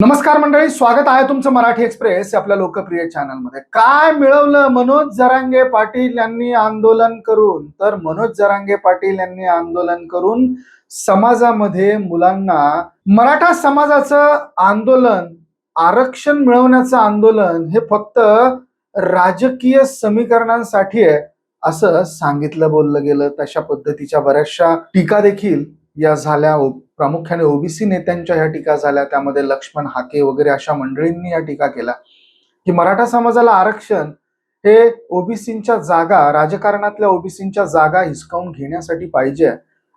नमस्कार मंडळी स्वागत आहे तुमचं मराठी एक्सप्रेस आपल्या लोकप्रिय चॅनलमध्ये. काय मिळवलं मनोज जरांगे पाटील यांनी आंदोलन करून? तर मनोज जरांगे पाटील यांनी आंदोलन करून समाजामध्ये मुलांना मराठा समाजाचं आंदोलन आरक्षण मिळवण्याचं आंदोलन हे फक्त राजकीय समीकरणांसाठी आहे असं सांगितलं बोललं गेलं तशा पद्धतीच्या बऱ्याचशा टीका देखील या झाल्या प्रामुख्याने ओबीसी नेत्यांच्या ह्या टीका झाल्या त्यामध्ये लक्ष्मण हाके वगैरे अशा मंडळींनी या टीका केल्या. की मराठा समाजाला आरक्षण हे ओबीसींच्या जागा राजकारणातल्या ओबीसींच्या जागा हिसकावून घेण्यासाठी पाहिजे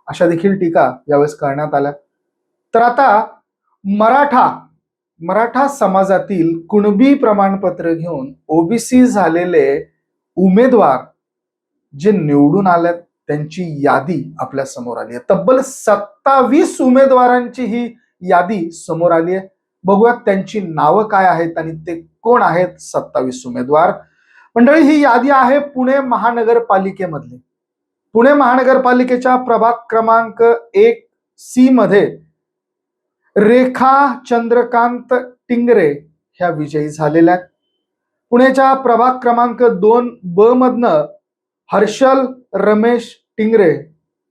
अशा देखील टीका यावेळेस करण्यात आल्या. तर आता मराठा मराठा समाजातील कुणबी प्रमाणपत्र घेऊन ओबीसी झालेले उमेदवार जे निवडून आलेत त्यांची यादी आपल्यासमोर आली आहे. तब्बल सत्तावीस उमेदवारांची ही यादी समोर आली आहे. बघूयात त्यांची नावं काय आहेत आणि ते कोण आहेत सत्तावीस उमेदवार. मंडळी ही यादी आहे पुणे महानगरपालिकेमधली. पुणे महानगरपालिकेच्या प्रभाग क्रमांक एक सी मध्ये रेखा चंद्रकांत टिंगरे ह्या विजयी झालेल्या आहेत. पुण्याच्या प्रभाग क्रमांक दोन ब मधनं हर्षल रमेश टिंगरे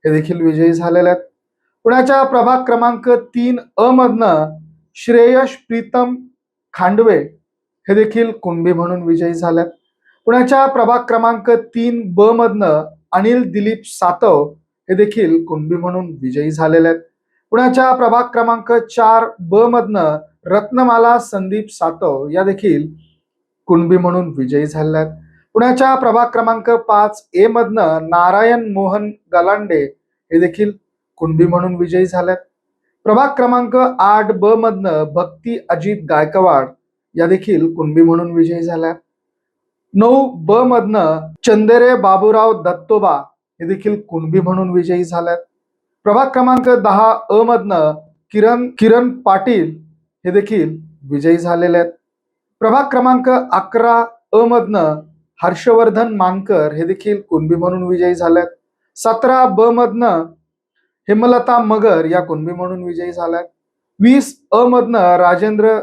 हे देखील विजयी झालेले आहेत. पुण्याच्या प्रभाग क्रमांक तीन अ मधनं श्रेयश प्रीतम खांडवे हे देखील कुणबी म्हणून विजयी झाल्यात पुण्याच्या प्रभाग क्रमांक तीन ब मधनं अनिल दिलीप सातव हे देखील कुणबी म्हणून विजयी झालेले आहेत. पुण्याच्या प्रभाग क्रमांक चार ब मधनं रत्नमाला संदीप सातव या देखील कुणबी म्हणून विजयी झालेल्या आहेत. पुण्याच्या प्रभाग क्रमांक पाच ए मधनं नारायण मोहन गलांडे हे देखील कुणबी म्हणून विजयी झाल्यात. प्रभाग क्रमांक आठ ब मधनं भक्ती अजित गायकवाड या देखील कुणबी म्हणून विजयी झाल्या नऊ ब मधनं चंदेरे बाबूराव दत्तोबा हे देखील कुणबी म्हणून विजयी झाल्यात. प्रभाग क्रमांक दहा अ मधनं किरण किरण पाटील हे देखील विजयी झालेले आहेत. प्रभाग क्रमांक अकरा अ मधनं हर्षवर्धन मानकर हे देखील कुणबी म्हणून विजयी झाल्यात. सतरा ब मधनं हेमलता मगर या कुणबी म्हणून विजयी झाल्यात. वीस अ मधनं राजेंद्र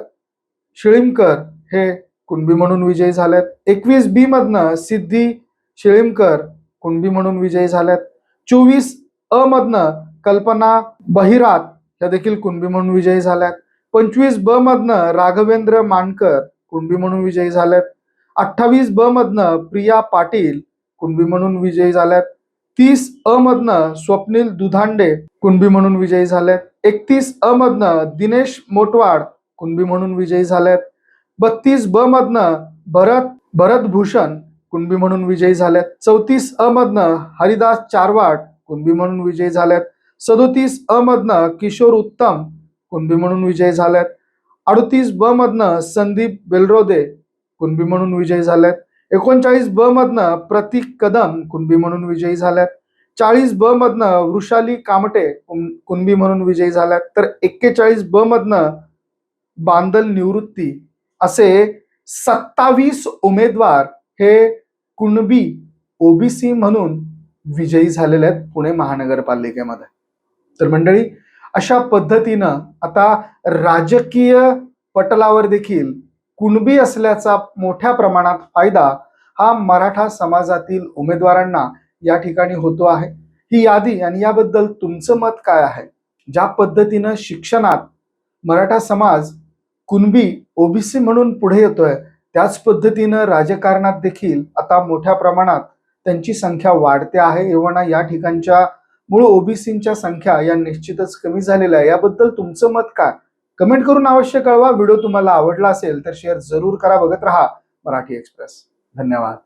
शिळीमकर हे कुणबी म्हणून विजयी झाल्यात. एकवीस बी मधनं सिद्धी शिळीमकर कुणबी म्हणून विजयी झाल्यात. चोवीस अ मधनं कल्पना बहिरात या देखील कुणबी म्हणून विजयी झाल्यात. पंचवीस ब मधनं राघवेंद्र मानकर कुणबी म्हणून विजयी झाल्यात. अठ्ठावीस ब मधनं प्रिया पाटील कुणबी म्हणून विजयी झाल्यात. तीस अ मधनं स्वप्नील दुधांडे कुणबी म्हणून विजयी झाल्यात. एकतीस अ मधनं दिनेश मोटवाड कुणबी म्हणून विजयी झाल्यात. बत्तीस ब मधनं भरत भरत भूषण कुणबी म्हणून विजयी झाल्यात. चौतीस अ मधनं हरिदास चारवाड कुणबी म्हणून विजयी झाल्यात. सदोतीस अ मधनं किशोर उत्तम कुणबी म्हणून विजयी झाल्यात. अडतीस ब मधनं संदीप बेलरोदे कुणबी म्हणून विजयी झाल्यात. एकोणचाळीस ब मधनं प्रतीक कदम कुणबी म्हणून विजयी झाल्यात. चाळीस ब मधनं वृषाली कामटे कुण- कुणबी म्हणून विजयी झाल्यात. तर एक्केचाळीस ब मधनं बांदल निवृत्ती असे सत्तावीस उमेदवार हे कुणबी ओबीसी म्हणून विजयी झालेले आहेत पुणे महानगरपालिकेमध्ये. तर मंडळी अशा पद्धतीनं आता राजकीय पटलावर देखील कुणबी असल्याचा मोठ्या प्रमाणात फायदा हा मराठा समाजातील उमेदवारांना या ठिकाणी होतो आहे. ही यादी आणि याबद्दल तुमचं मत काय आहे? ज्या पद्धतीनं शिक्षणात मराठा समाज कुणबी ओबीसी म्हणून पुढे येतोय त्याच पद्धतीनं राजकारणात देखील आता मोठ्या प्रमाणात त्यांची संख्या वाढते आहे. एव्हाना या ठिकाणच्या मूळ ओबीसींच्या संख्या या निश्चितच कमी झालेल्या आहे. याबद्दल तुमचं मत काय? कमेंट करून अवश्य कळवा. व्हिडिओ तुम्हाला आवडला असेल तर शेअर जरूर करा. बघत राहा मराठी एक्सप्रेस. धन्यवाद.